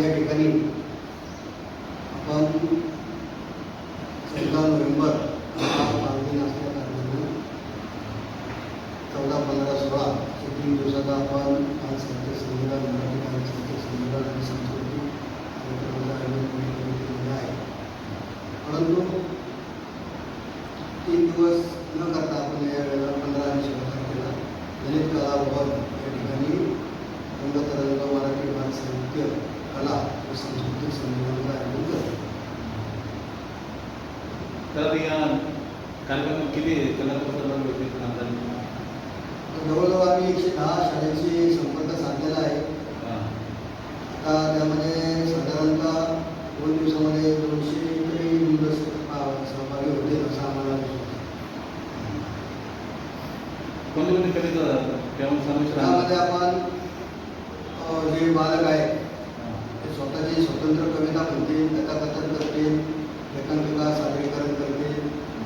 आज या ठिकाणी आपण चौदा नोव्हेंबर हा असल्या कारणानं चौदा पंधरा सोळा हे तीन दिवसाचा आपण आज साहित्य संमेलन मराठी काल साहित्य संमेलन आणि संस्कृती कार्यक्रमाचं आयोजन केलेलं आहे. परंतु तीन दिवस न करता आपण या वेळेला पंधरा आणि सोळा तारखेला ललित कला भवन या ठिकाणी रंगतरंग मराठी बाल साहित्य कला व सांस्कृतिक संमेलनाचं आयोजन करतो तर या कार्यक्रमात किती कलाकार होते? तर जवळजवळ आम्ही एकशे दहा शाळेशी संपर्क साधलेला आहे. आता त्यामध्ये साधारणतः दोन दिवसामध्ये दोनशे तरी मुलं सह- सहभागी होतील असं आम्हाला. कोणते कोणते कलेचा त्यामध्ये? आपण जे बालक आहेत. स्वतःची स्वतंत्र कविता म्हणतील कथाकथन करतील एकांकिका सादरीकरण करतील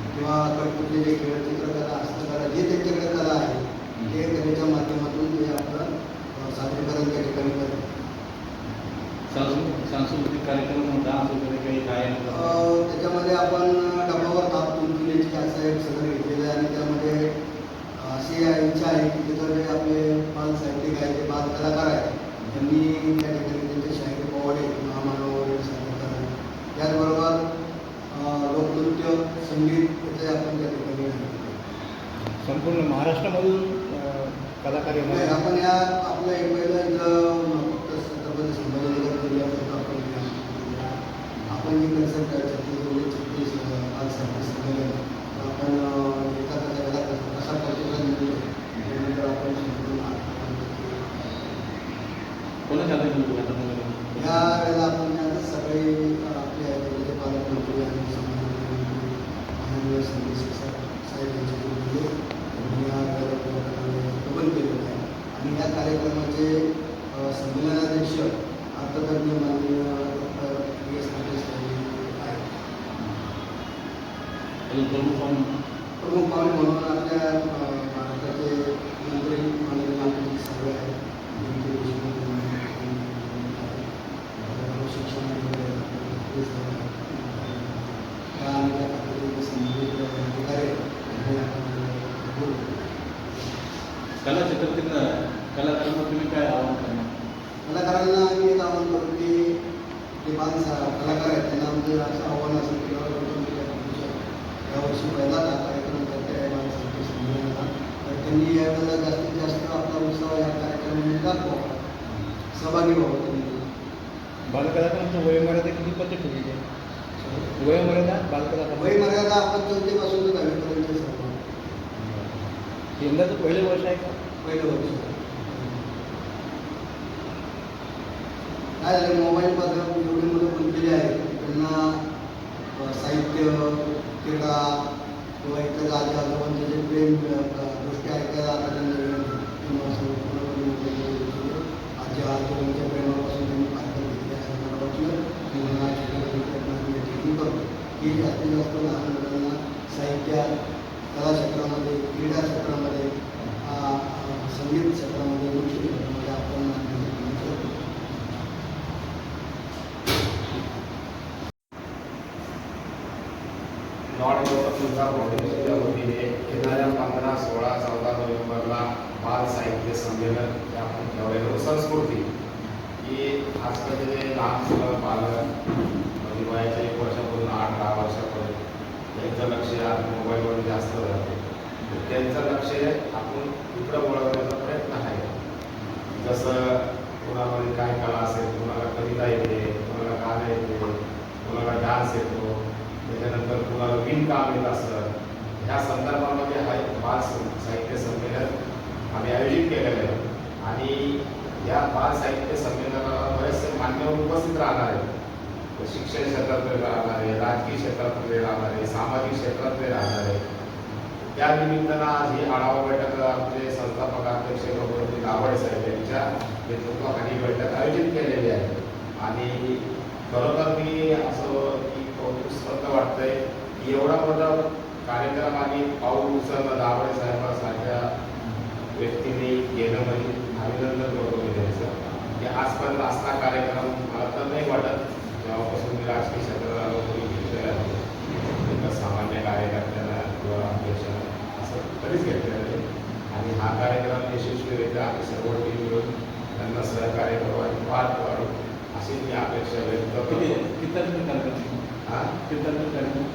किंवा कठपुतळी जे खेळ चित्रकला हस्तकला जे त्यांच्याकडे कला आहे ते कलेच्या माध्यमातून ते आपलं अ, सादरीकरण त्या ठिकाणी करतात सांस्कृतिक कार्यक्रम वगैरे काही अ, त्याच्यामध्ये आपण डबावर ताप तुमची असं एक सदर घेतलेलं आहे आणि त्यामध्ये अशी इच्छा आहे की तिथं जे आपले बाल साहित्यिक आहेत जे बाल कलाकार आहेत त्यांनी त्या ठिकाणी त्यांचे शाहिरी पोवाडे महामानव वगैरे सादर करावे त्याचबरोबर अ, लोकनृत्य संगीत याचे आपण त्या ठिकाणी. संपूर्ण महाराष्ट्रामधून कलाकार येणार. आपण या आपलं एक पहिलं इथं फक्त छत्रपती संभाजीनगर जिल्ह्यापुरतं आपण हे. आपण जे कन्सर्ट आहे छत्तीस संमेलन तर आपण अं, एका त्याचा वेळा कसा प्रतिसाद मिळतो त्यानंतर आपण संपूर्ण आपण कोणाच्या हातात दिलं होतं आता? या वेळेला आपण आता सगळे अं, आपले राज्याचे पालकमंत्री आणि समाजमंत्री माननीय संदेश साहेब यांचे जे मुले त्यांनी या वेळेला कार्यक्रमाला कबूल केलेलं आहे आणि या कार्यक्रमाचे अं, संमेलनाध्यक्ष अर्थतज्ञ माननीय डॉक्टर पी एस पाटील साहेब आहेत अजून प्रमुख पाहुणे? प्रमुख पाहुणे म्हणून आपल्या अं, भारताचे मंत्री माननीय आपले सर्व आहेत मंत्री देशमुख यांनी, अं, शिक्षण मंत्री आहेत, ते सर्व आहेत. त्या आणि त्या खात्याचे संबंधित अधिकारी आहेत, त्यांनी आपण बोलू. कला क्षेत्रातील कलाकारांना तुम्ही काय आवाहन करणार कलाकारांना आम्ही एक आव्हान करू की जे बाल सा- कलाकार आहेत त्यांना म्हणजे असं आव्हान असेल की यावर्षी पहिलाच हा कार्यक्रम करते आहे बाल साहित्य संमेलनाचा तर त्यांनी यावेळेला जास्तीत जास्त आपला उत्सव या कार्यक्रमामध्ये दाखवा सहभागी व्हावं त्यांनी बालकलाकारांचं वयोमर्यादा किती पद्धत ठेवलेली आहे? वयोमर्यादा बालकलाकार वय मर्यादा आपण चौथीपासून दहावीपर्यंत यंदाचं पहिलं वर्ष आहे का? पहिलं वर्ष. काय झालं मोबाईल पासून एवढी मुलं गुंतलेली आहेत त्यांना साहित्य क्रीडा किंवा इतर आजी आजोबांचे जे प्रेम अ, गोष्टी ऐकायला आता त्यांना वेळ आजी आजोबांच्या प्रेमापासून त्यांनी फायदा त्यांना मी करतो की जास्तीत जास्त लहान मुलांना कला क्षेत्रामध्ये क्रीडा क्षेत्रामध्ये संगीत क्षेत्रामध्ये नृत्य क्षेत्रामध्ये आपण मार्गदर्शन करतो लॉर्ड गौतमबुद्धा फाउंडेशनच्या वतीने येणाऱ्या पंधरा सोळा चौदा नोव्हेंबरला बाल साहित्य संमेलन जे आपण ठेवलेलं संस्कृती. की आजकाल जे लहान मुलं पालक म्हणजे वयाच्या एक वर्षापासून आठ दहा वर्षापर्यंत त्यांचं लक्ष मोबाईलवर जास्त राहते. त्यांचं लक्ष आपण इकडं वळवण्याचा प्रयत्न आहे. जसं कोणामध्ये काय कला असेल कोणाला कविता येते कोणाला काय येते कोणाला डान्स येतो त्याच्यानंतर कुणाला विणकाम येत असतं ह्या संदर्भामध्ये हा एक बाल साहित्य संमेलन आम्ही आयोजित केलेलं आहे. आणि या बाल साहित्य संमेलनाला बरेचसे मान्यवर उपस्थित राहणार आहेत. शिक्षण क्षेत्रातले राहणार आहे राजकीय क्षेत्रातले राहणार आहे सामाजिक क्षेत्रातले राहणार आहे त्या निमित्तानं आज ही आढावा बैठक आमचे संस्थापक अध्यक्ष भगवंती गावडे साहेब यांच्या नेतृत्वाखाली बैठक आयोजित केलेली आहे. आणि खरोखर मी असं की कौतुकस्पद वाटतंय एवढा मोठा कार्यक्रम आणि पाऊल उचलणं दावडे साहेबांसारख्या व्यक्तीने घेणं म्हणजे अभिनंदन करतो मी त्यांचं. म्हणजे आजपर्यंत असला कार्यक्रम मला तर नाही वाटत जेव्हापासून मी राजकीय क्षेत्रात आलो कोणी घेतलेला एका सामान्य कार्यकर्त्याला किंवा अध्यक्षाला असं कधीच घेतलेलं नाही. आणि हा कार्यक्रम यशस्वीरित्या आम्ही सर्व टीम मिळून त्यांना सहकार्य करू आणि पार पाडू अशी मी अपेक्षा व्यक्त किती करतो किती कार्यक्रम? हा? किती कार्यक्रम?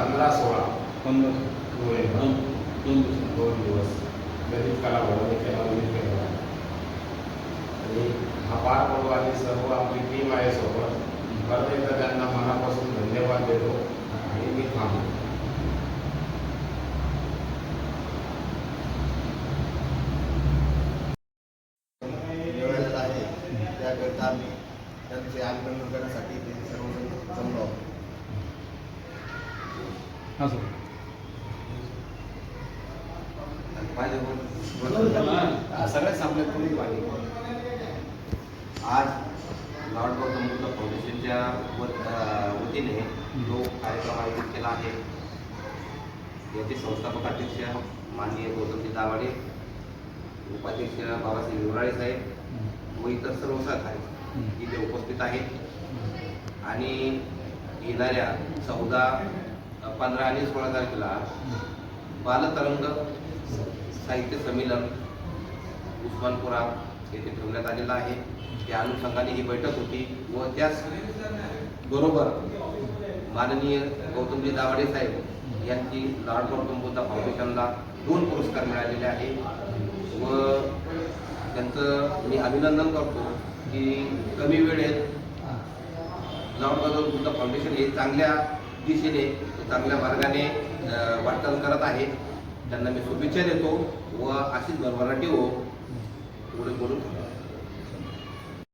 पंधरा सोळा पंधरा नोव्हेंबर दोन दोन दिवस। दोन दिवस। ललित कला भवन इथे आयोजित केलेला आहे आणि हा पार पडू आणि सर्व आपली टीम आहे सोबत परत एकदा त्यांना मनापासून धन्यवाद देतो आणि मी थांबतो त्याकरिता आम्ही त्यांचे आगमन करण्यासाठी ते सर्वजण जमलो. हां सर सगळ्यात संपले तुम्ही पाहिजे आज लॉर्ड गौतम बुद्ध फाउंडेशनच्या वतीने जो कार्यक्रम आयोजित केला आहे याचे संस्थापक अध्यक्ष माननीय गौतमजी दावाडे उपाध्यक्ष बाबासाहेब युवराळे साहेब व इतर सर्व सहकारी इथे उपस्थित आहेत. आणि येणाऱ्या चौदा पंधरा आणि सोळा तारखेला बालतरंग साहित्य संमेलन उस्मानपुरा येथे ठेवण्यात आलेलं आहे. त्या अनुषंगाने ही बैठक होती व त्याच बरोबर माननीय गौतमजी दावाडे साहेब यांची लॉर्ड गौतमबुद्धा फाउंडेशनला दोन पुरस्कार मिळालेले आहे. व त्यांचं मी अभिनंदन करतो की कमी वेळेत लॉर्ड गौतम बुद्ध फाउंडेशन हे चांगल्या दिशेने चांगल्या मार्गाने वाटचाल करत आहे. त्यांना मी शुभेच्छा देतो व अशीच भरभराटी हो. पुढे बोलून